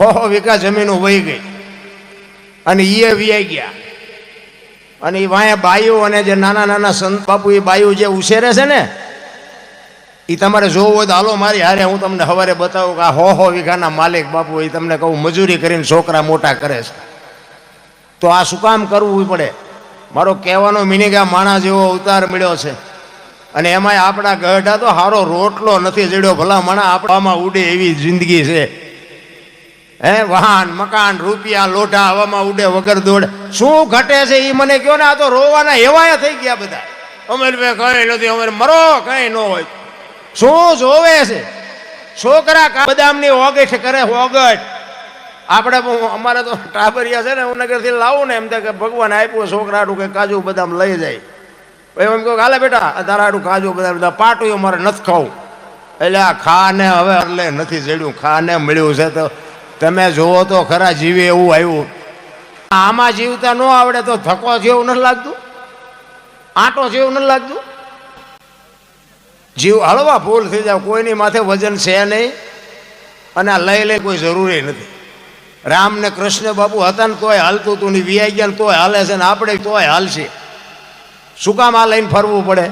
ઓહો વીઘા જમીનો વહી ગઈ. અને એ વ્યાઈ ગયા. અને એ વાંહે બાયું અને જે નાના નાના સંત બાપુ એ બાયું જે ઉછેરે છે ને એ તમારે જોવું હોય તો હાલો મારી હારે હું તમને સવારે બતાવું કે આ હો હો વીઘાના માલિક બાપુ એ તમને કહું, મજૂરી કરીને છોકરા મોટા કરે છે. તો આ શું કામ કરવું પડે? મારો કહેવાનો મિનિંગ આ માણસ જેવો અવતાર મળ્યો છે. અને એમાંય આપણા ગઢા તો હારો રોટલો નથી જડ્યો. ભલા માણા આપણામાં ઉડે એવી જિંદગી છે. હે વાહન મકાન રૂપિયા લોઢા હવામાં ઉડે વગર દોડે. શું ઘટે છે એ મને કહો ને આ તો રોવાના એવાય થઈ ગયા બધા. અમે કઈ નથી અમે મરો કઈ ન હોય. શું જોવે છે? છોકરા બદામની ઓગઠ કરે ઓગઠ. આપણે અમારે તો ટાબરિયા છે ને હું નગરથી લાવું ને એમ થાય કે ભગવાન આપ્યું છોકરાનું કે કાજુ બદામ લઈ જાય. પછી એમ કહો હાલે બેટા તારાડું કાજુ બદામ બધા પાટું મારે નથી ખાવું. એટલે આ ખાને હવે એટલે નથી જડ્યું ખાને મળ્યું છે તો તમે જુઓ તો ખરા જીવે એવું આવ્યું. આમાં જીવતા ન આવડે તો થકો જેવું નથી લાગતું? આંટો જેવું નથી લાગતું? જીવ હળવા ફૂલ થઈ જાવ કોઈની માથે વજન છે નહીં અને આ લઈ લઈ કોઈ જરૂરી નથી. રામ ને કૃષ્ણ બાપુ હતા ને તોય હાલતું તું ને વિયાઈ ગયા તોય હાલે છે ને આપણે તોય હાલશે. શું કામ આ લઈને ફરવું પડે?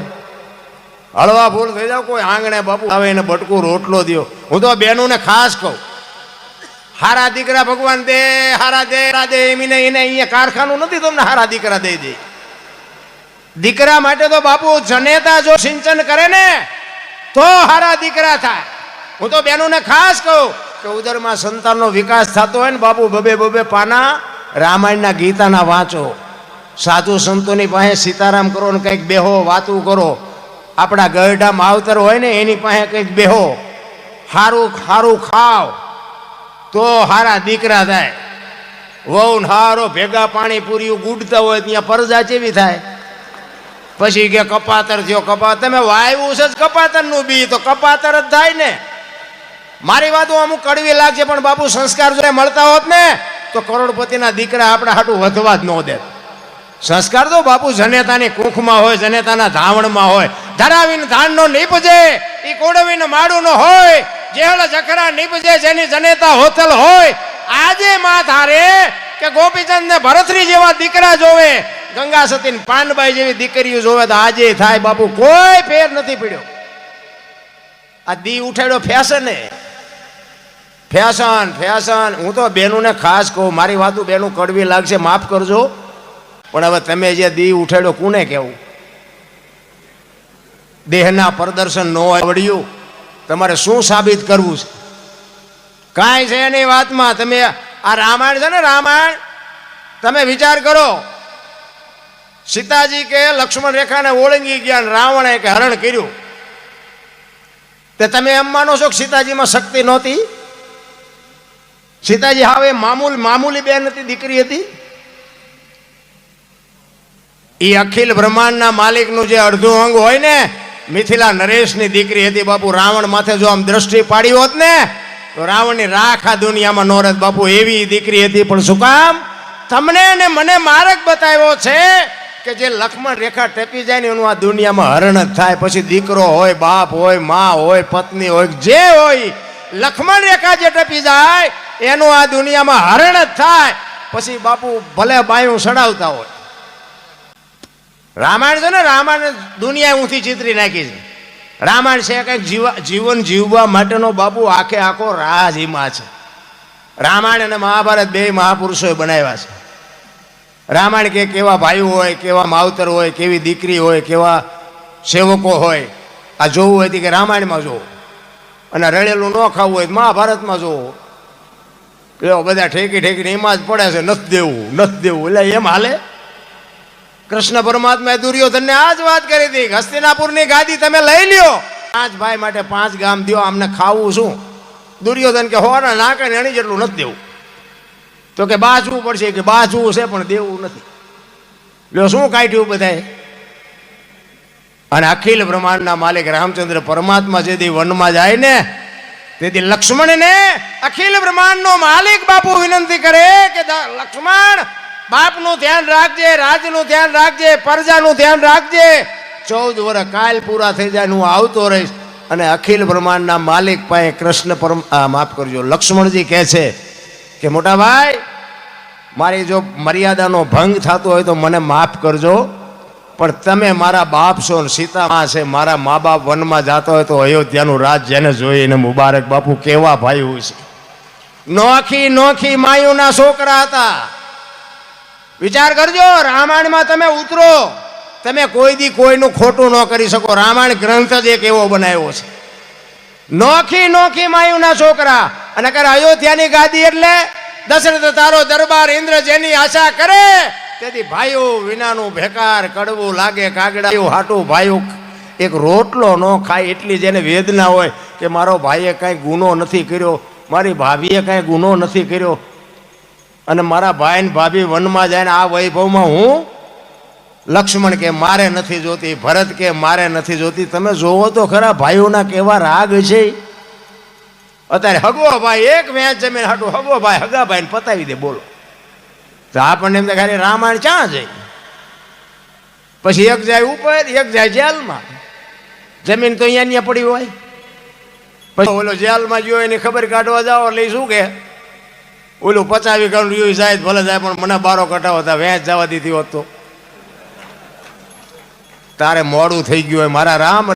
હળવા ફૂલ થઈ જાવ, કોઈ આંગણે બાપુ આવે એને બટકું રોટલો દ્યો. હું તો બહેનોને ખાસ કહું. હારા દીકરા ભગવાન દે, હારા દે હારા દે, એમ એને અહીંયા કારખાનું નથી તમને હારા દીકરા દઈ દે. દીકરા માટે તો બાપુ જનેતા જો સિંચન કરે ને, તો હારા દીકરા થાય. હું તો બેનોને ખાસ કહું કે ઉદરમાં સંતાનનો વિકાસ થતો હોય ને, બાપુ બબે બબે પાના રામાયણના ગીતાના વાંચો. સાધુ સંતોની પાસે સીતારામ કરો ને કંઈક બેહો, વાતું કરો. આપણા ગરડા માવતર હોય ને, એની પાસે કંઈક બેહો. સારું સારું ખાવ. તો હારા દીકરા થાય. વહુ હારો ભેગા પાણી પૂરી ગુડતા હોય ત્યાં પરજા ચેવી થાય. પછી કે કપાતર થયો, કપાતર, તમે વાવ્યું છે કપાતરનું બી, તો કપાતર જ થાય ને. મારી વાતો અમુક કડવી લાગશે, પણ બાપુ સંસ્કાર જો મળતા હોત ને, તો કરોડપતિના દીકરા આપણા હાટું વધવા જ ન દે. સંસ્કાર તો બાપુ જનેતાની કૂંખમાં હોય, જનેતાના ધાવણમાં હોય. ધરાવીને ધાનનો નીપજે એ કોડવીને માડું ન હોય જેળ જખરા નીપજે જેની જનેતા હોતલ હોય, આજે માં ધારે કે ગોપીચંદ ને ભરતરી જેવા દીકરા જોવે, ગંગા સતી પાનબાઈ જેવી દીકરીઓ જોવે તો આજે થાય બાપુ, કોઈ ફેર નથી પીડ્યો. આ દી ઉઠાડ્યો ફેશન. ફેશન ફેશન, હું તો બેનુને ખાસ કહું, મારી વાતું બેનું કડવી લાગશે, માફ કરજો. પણ હવે તમે જે દી ઉઠાડ્યો, કોને કેવું દેહના પ્રદર્શન ન આવડ્યું. તમારે શું સાબિત કરવું છે? કાંઈ છે એની વાતમાં તમે આ રામાયણ છે ને રામાયણ, તમે વિચાર કરો. સીતાજી કે લક્ષ્મણ રેખાને ઓળંગી ગયા અને રાવણે કે હરણ કર્યું. તે તમે એમ માનો છો કે સીતાજીમાં શક્તિ નહોતી? સીતાજી હવે મામૂલ, મામૂલી બેન હતી, દીકરી હતી? એ અખિલ બ્રહ્માંડના માલિકનું જે અડધું અંગ હોય ને મિથિલા નરેશની દીકરી હતી બાપુ, રાવણ માથે જો આમ દ્રષ્ટિ પાડી હોત ને, તો રાવણની રાખ આ દુનિયામાં નોરત બાપુ, એવી દીકરી હતી, પણ શું કામ? તમને ને મને માર્ગ બતાવ્યો છે કે જે લક્ષ્મણ રેખા ટેપી જાય ને, એનું આ દુનિયામાં હરણ જ થાય. પછી દીકરો હોય, બાપ હોય, મા હોય, પત્ની હોય, જે હોય લક્ષ્મણ રેખા જે ટપી જાય, એનું આ દુનિયામાં હરણ જ થાય. પછી બાપુ ભલે બાયું સડાવતા હોય. રામાયણ છે ને, રામાયણ દુનિયા ઊંથી ચિતરી નાખી છે. રામાયણ છે કંઈક જીવા જીવન જીવવા માટેનો બાપુ આખે આખો રાજ એમાં છે. રામાયણ અને મહાભારત બે મહાપુરુષોએ બનાવ્યા છે. રામાયણ કે કેવા ભાઈઓ હોય, કેવા માવતર હોય, કેવી દીકરી હોય, કેવા સેવકો હોય, આ જોવું હોય કે રામાયણમાં જોવો. અને રળેલું ન ખાવું હોય મહાભારતમાં જોવો. એવો બધા ઠેકી ઠેકીને એમાં જ પડે છે, નથી દેવું નથી દેવું. એટલે એમ હાલે કૃષ્ણ પરમાત્માએ દુર્યોધનને આ જ વાત કરી હતી હસ્તિનાપુરની ગાદી તમે લઈ લ્યો. પાંચ ભાઈ માટે પાંચ ગામ દો આમને ખાવું શું? દુર્યોધન કે હોરા નાકે એની જેટલું નથી દેવું. તો કે બાચવું પડશે કે બાચવું છે, પણ દેવું નથી. લ્યો, શું કાઢ્યું બધાએ? અને અખિલ બ્રહ્માંડના માલિક રામચંદ્ર પરમાત્મા જેથી વનમાં જાય ને તેથી લક્ષ્મણને અખિલ બ્રહ્માંડનો માલિક બાપુ વિનંતી કરે કે લક્ષ્મણ બાપનું ધ્યાન રાખજે, રાજનું ધ્યાન રાખજે, પ્રજાનું ધ્યાન રાખજે. ચૌદ વર્ષ કાલ પૂરા થઈ જાય હું આવતો રહીશ અને અખિલ બ્રહ્માંડના માલિક પાસે કૃષ્ણ પરમ માફ કરજો, લક્ષ્મણજી કહે છે કે, મોટા ભાઈ, મારી જો મર્યાદાનો ભંગ થતો હોય તો મને માફ કરજો. પણ તમે મારા બાપ છો ને સીતા મા છે, મારા મા બાપ વનમાં જતો હોય તો અયોધ્યાનું રાજ જેને જોઈને મુબારક બાપુ કેવા ભાઈ છે. નોખી નોખી માયુના છોકરા હતા. વિચાર કરજો, રામાયણમાં તમે ઉતરો. તમે કોઈ દી કોઈનું ખોટું ન કરી શકો. રામાયણ ગ્રંથ જ એક એવો બનાવ્યો છે. નોખી નોખી માયુના છોકરા. અને કરે અયોધ્યાની ગાદી એટલે દશરથ તારો દરબાર ઇન્દ્ર જેની આશા કરે, તેથી ભાઈઓ વિનાનું ભેકાર કડવું લાગે કાગડા. એવું હાટું ભાઈઓ એક રોટલો ન ખાય એટલી જેને વેદના હોય કે મારો ભાઈએ કાંઈ ગુનો નથી કર્યો, મારી ભાભીએ કાંઈ ગુનો નથી કર્યો. અને મારા ભાઈ ને ભાભી વનમાં જાય ને આ વૈભવમાં હું લક્ષ્મણ કે મારે નથી જોતી, ભરત કે મારે નથી જોતી. તમે જોવો તો ખરા ભાઈઓના કેવા રાગ છે. અત્યારે હગો ભાઈ, એક વેચ જમીન હાટું હગો ભાઈ, હગા ભાઈ ને પતાવી દે, બોલો. તો આપણને એમ ખાલી રામાયણ ક્યાં જાય? પછી એક જાય ઉપર, એક જાય જેલમાં. જમીન તો અહીંયા અહીંયા પડી હોય. પછી ઓલો જેલમાં ગયો એની ખબર કાઢવા જાઓ એટલે શું કે? ઓલું પચાવી કરું રહ્યું જાય ભલે જાય, પણ મને બારો કટાવો હતા વેચ જવા દીધી હોત તો. તારે મોડું થઈ ગયું હોય, મારા રામ